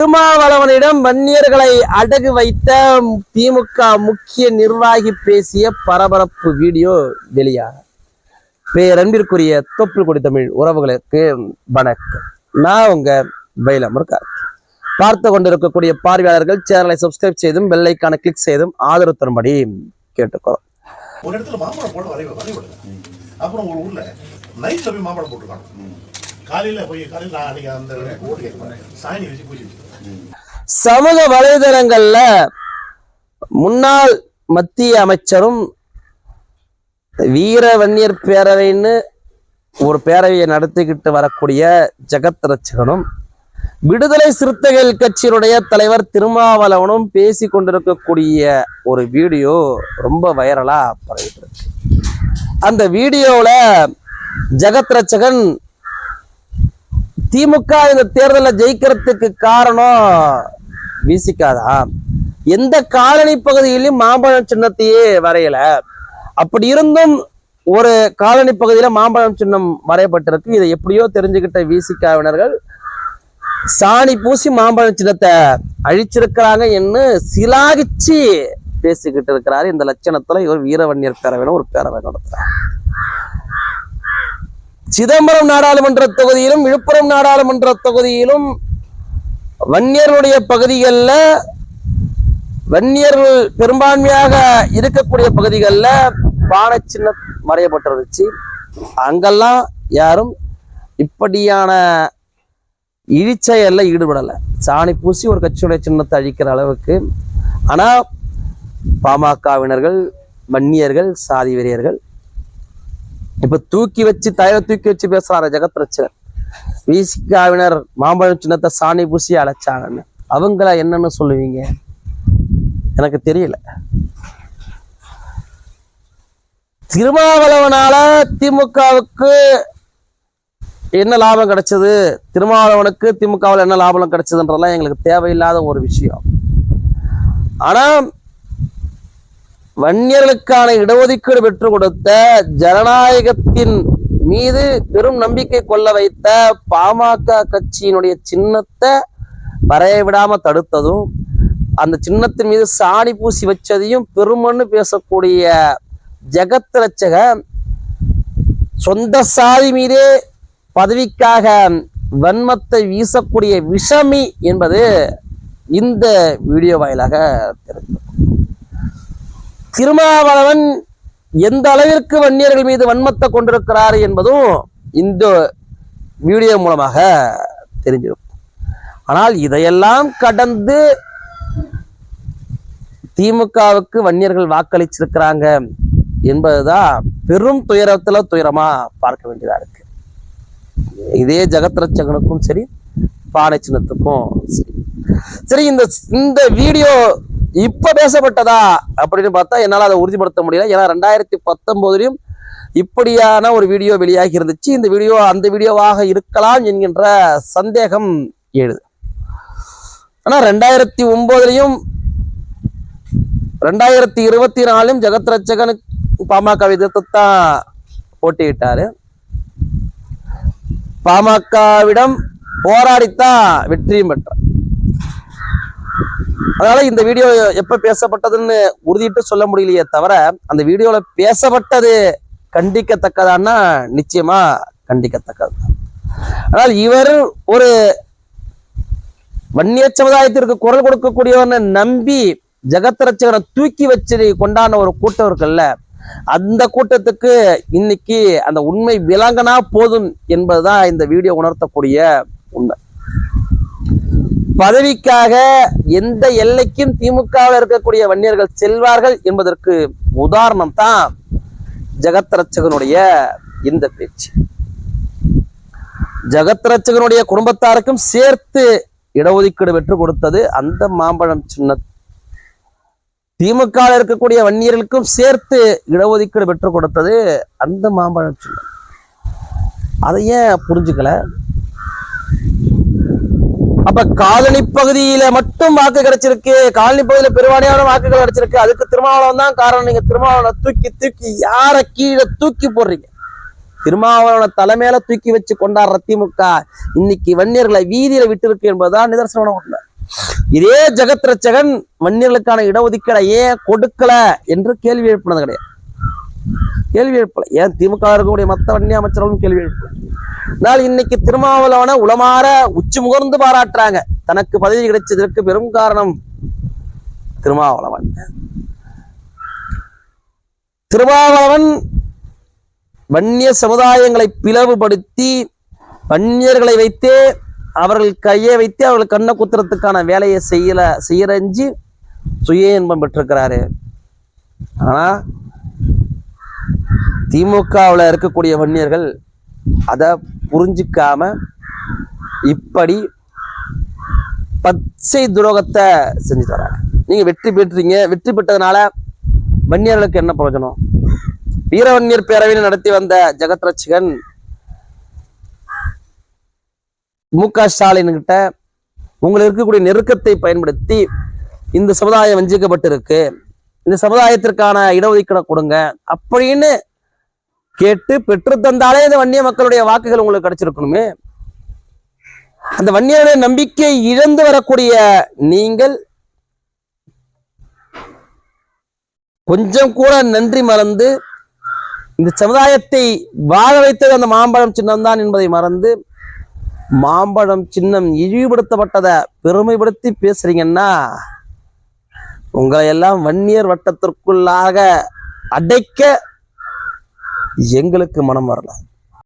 திருமாவளவனிடம் வன்னியர்களை அடகு வைத்த திமுக முக்கிய நிர்வாகி பேசிய பரபரப்பு வீடியோ வெளியாக. பேரன்பிற்குரிய தொப்புள் கொடி தமிழ் உறவுகளுக்கு வணக்கம். நான் உங்க பைலமர் கார்த்தி பார்த்து கொண்டிருக்கக்கூடிய பார்வையாளர்கள் சேனலை சப்ஸ்கிரைப் செய்தும் பெல்லைக்கான கிளிக் செய்தும் ஆதரவு தரும்படி கேட்டுக்கிறோம் ஒரு இடத்துல மாம்பழம் போட்டு வரைய வரைவிடல அப்புறம் ஒரு ஊர்ல நைட்ல போய் மாம்பழம் போட்டுருக்காங்க. காலையில போய் காலையில் நான் அந்த ஓட்டு சாணி வச்சு பூஜை சமூக வலைதளங்கள்ல முன்னாள் மத்திய அமைச்சரும் வீர வன்னியர் பேரவைன்னு ஒரு பேரவையை நடத்திக்கிட்டு வரக்கூடிய ஜெகத் ரட்சகனும் விடுதலை சிறுத்தைகள் கட்சியினுடைய தலைவர் திருமாவளவனும் பேசி கொண்டிருக்கக்கூடிய ஒரு வீடியோ ரொம்ப வைரலா பரவிட்டு இருக்கு. அந்த வீடியோவில் ஜெகத் ரச்சகன் திமுக இந்த தேர்தலில் ஜெயிக்கிறதுக்கு காரணம் விசிக்காதா? எந்த காலனி பகுதியிலும் மாம்பழம் சின்னத்தையே வரையல. அப்படி இருந்தும் ஒரு காலனி பகுதியில மாம்பழம் சின்னம் வரையப்பட்டிருக்கு. இதை எப்படியோ தெரிஞ்சுக்கிட்ட விசிகாவினர்கள் சாணி பூசி மாம்பழம் சின்னத்தை அழிச்சிருக்கிறாங்க என்று சிலாகிச்சு பேசிக்கிட்டு இருக்கிறாரு. இந்த லட்சணத்துல இவர் வீரவன்னியர் பேரவைன்னு ஒரு பேரவை நடத்துறாரு. சிதம்பரம் நாடாளுமன்ற தொகுதியிலும் விழுப்புரம் நாடாளுமன்ற தொகுதியிலும் வன்னியர்களுடைய பகுதிகளில் வன்னியர்கள் பெரும்பான்மையாக இருக்கக்கூடிய பகுதிகளில் பானை சின்ன வரையப்பட்டிருந்துச்சு. அங்கெல்லாம் யாரும் இப்படியான இழிச்சையெல்லாம் ஈடுபடலை. சாணி பூசி ஒரு கட்சியுடைய சின்னத்தை அழிக்கிற அளவுக்கு. ஆனால் பாமகவினர்கள் வன்னியர்கள் சாதி வெறியர்கள் இப்ப தூக்கி வச்சு தலையில தூக்கி வச்சு பேசுறாரு ஜெகத் பிரச்சனை விசிகாவினர் மாம்பழம் சின்னத்தை சாணி பூசி அழைச்சாங்கன்னு அவங்கள என்னன்னு சொல்லுவீங்க? எனக்கு தெரியல. திருமாவளவனால திமுகவுக்கு என்ன லாபம் கிடைச்சது? திருமாவளவனுக்கு திமுகவில் என்ன லாபம் கிடைச்சதுன்றதெல்லாம் எங்களுக்கு தேவையில்லாத ஒரு விஷயம். ஆனா வன்னியர்களுக்கான இடஒதுக்கீடு பெற்றுக் கொடுத்த ஜனநாயகத்தின் மீது பெரும் நம்பிக்கை கொள்ள வைத்த பாமக கட்சியினுடைய சின்னத்தை வரைய விடாம தடுத்ததும் அந்த சின்னத்தின் மீது சாணி பூசி வச்சதையும் பெருமன்னு பேசக்கூடிய ஜெகத் ரச்சக சொந்த சாதி மீதே பதவிக்காக வன்மத்தை வீசக்கூடிய விஷமி என்பது இந்த வீடியோ வாயிலாக தெரிஞ்சது திருமாவளவன் எந்த அளவிற்கு வன்னியர்கள் மீது வன்மத்தை கொண்டிருக்கிறார் என்பதும் இந்த வீடியோ மூலமாக தெரிஞ்சிடும். ஆனால் இதையெல்லாம் கடந்து திமுகவுக்கு வன்னியர்கள் வாக்களிச்சிருக்கிறாங்க என்பதுதான் பெரும் துயரத்துல துயரமா பார்க்க வேண்டியதா இருக்கு. இதே ஜெகத்ரட்சகனுக்கும் சரி பானை சின்னத்துக்கும் சரி. சரி இந்த இந்த வீடியோ இப்ப பேசப்பட்டதா அப்படின்னு பார்த்தா என்னால் அதை உறுதிப்படுத்த முடியல. ஏன்னா ரெண்டாயிரத்தி பத்தொன்பதுலயும் இப்படியான ஒரு வீடியோ வெளியாகி இருந்துச்சு. இந்த வீடியோ அந்த வீடியோவாக இருக்கலாம் என்கின்ற சந்தேகம் எழுது. ஆனா ரெண்டாயிரத்தி ஒன்பதுலையும் ரெண்டாயிரத்தி இருபத்தி நாலும் ஜெகத் ரட்சகனுக்கு பாமக எதிர்த்து தான் போட்டியிட்டாரு. பாமகவிடம் போராடித்தான் வெற்றியும் பெற்றார். அதனால இந்த வீடியோ எப்ப பேசப்பட்டதுன்னு உறுதிட்டு சொல்ல முடியலையே தவிர அந்த வீடியோல பேசப்பட்டது கண்டிக்கத்தக்கதான்னா நிச்சயமா கண்டிக்கத்தக்கது. ஆனால் இவர் ஒரு வன்னிய சமுதாயத்திற்கு குரல் கொடுக்கக்கூடியவனை நம்பி ஜெகத் தூக்கி வச்சு கொண்டான ஒரு கூட்டம் இருக்குல்ல அந்த கூட்டத்துக்கு இன்னைக்கு அந்த உண்மை விளங்கினா போதும் என்பதுதான் இந்த வீடியோ உணர்த்தக்கூடிய உண்மை. பதவிக்காக எந்த எல்லைக்கும் திமுகவில் இருக்கக்கூடிய வன்னியர்கள் செல்வார்கள் என்பதற்கு உதாரணம் தான் ஜெகத்ரட்சகனுடைய இந்த பேச்சு. ஜெகத்ரட்சகனுடைய குடும்பத்தாருக்கும் சேர்த்து இடஒதுக்கீடு பெற்று கொடுத்தது அந்த மாம்பழம் சின்ன திமுக இருக்கக்கூடிய வன்னியர்களுக்கும் சேர்த்து இடஒதுக்கீடு பெற்றுக் கொடுத்தது அந்த மாம்பழம் சின்னம் அதை ஏன் புரிஞ்சுக்கல? அப்ப காலனி பகுதியில மட்டும் வாக்கு கிடைச்சிருக்கு. காலனி பகுதியில பெருவாரியான வாக்குகள் கிடைச்சிருக்கு. அதுக்கு திருமாவளவன் தான் காரணம். நீங்க திருமாவளவனை தூக்கி தூக்கி யார கீழே தூக்கி போடுறீங்க? திருமாவளவனை தலைமையில தூக்கி வச்சு கொண்டாடுற திமுக இன்னைக்கு வன்னியர்களை வீதியில விட்டு இருக்கு என்பதுதான் நிதர்சனம் உண்மை. இதே ஜெகத் ரட்சகன் வன்னியர்களுக்கான இடஒதுக்கீடை ஏன் கொடுக்கல என்று கேள்வி எழுப்பினது கிடையாது. கேள்வி எழுப்பல. ஏன் திமுக இருக்கக்கூடிய மத்த வன்னிய அமைச்சர்களும் கேள்வி எழுப்பல? ஆனால் இன்னைக்கு திருமாவளவனை உளமாற உச்சி முகர்ந்து பாராட்டுறாங்க. தனக்கு பதவி கிடைச்சதற்கு பெரும் காரணம் திருமாவளவன். திருமாவளவன் வன்னிய சமுதாயங்களை பிளவுபடுத்தி வன்னியர்களை வைத்தே அவர்கள் கையை வைத்து அவர்கள் கண்ண குத்துறதுக்கான வேலையை செய்யல செய்யறஞ்சு சுய இன்பம் பெற்றிருக்கிறாரு. ஆனா திமுகவில் இருக்கக்கூடிய வன்னியர்கள் அதை புரிஞ்சிக்காம இப்படி பச்சை துரோகத்தை செஞ்சு வராங்க. நீங்க வெற்றி பெற்றீங்க. வெற்றி பெற்றதுனால வன்னியர்களுக்கு என்ன பிரயோஜனம்? வீரவன்னியர் பேரவையில் நடத்தி வந்த ஜெகத் ரட்சகன் மு க ஸ்டாலின் கிட்ட உங்களுக்கு இருக்கக்கூடிய நெருக்கத்தை பயன்படுத்தி இந்த சமுதாயம் வஞ்சிக்கப்பட்டிருக்கு. இந்த சமுதாயத்திற்கான இடஒதுக்கீடை கொடுங்க. அப்படின்னு கேட்டு பெற்று தந்தாலே இந்த வன்னிய மக்களுடைய வாக்குகள் உங்களுக்கு கிடைச்சிருக்கணுமே. அந்த வன்னியருடைய நம்பிக்கை இழந்து வரக்கூடிய நீங்கள் கொஞ்சம் கூட நன்றி மறந்து இந்த சமுதாயத்தை வாழ வைத்தது அந்த மாம்பழம் சின்னம் தான் என்பதை மறந்து மாம்பழம் சின்னம் இழிவுபடுத்தப்பட்டதை பெருமைப்படுத்தி பேசுறீங்கன்னா உங்களை எல்லாம் வன்னியர் வட்டத்திற்குள்ளாக அடைக்க எங்களுக்கு மனம் வரல.